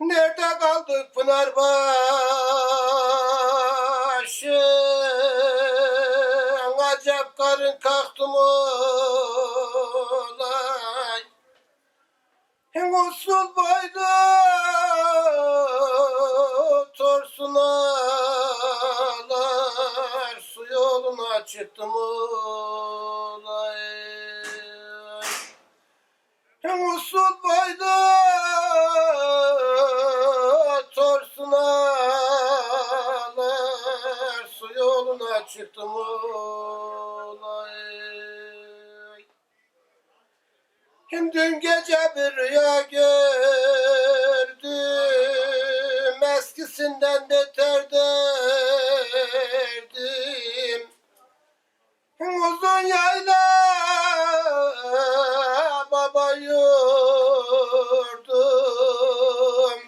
Nerede kaldık Pınarbaşı? Acep karın kalktı mı olay? Usul boydu torsunalar Su yoluna çıktı mı yoluna çıktı mı olay? Dün gece bir rüya gördüm Eskisinden beter derdim Uzun yayla baba yurdum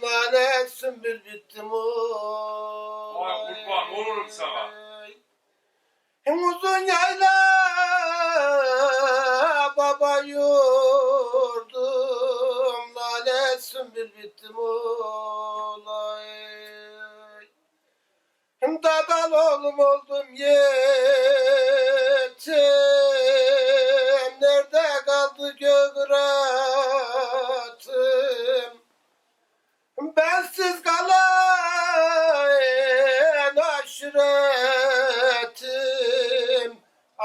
Lanet sümbül bittim Vay kurban olurum sana. Uzun yayla baba yurdum Lanet sümbül bittim olay Dadal oğlum oldum yetim. Nerede kaldı göğratım? Bensiz kalan aşiretim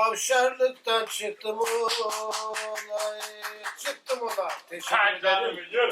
Avşarlıktan çıktım olay Çıktım ulan Teşekkür ederim.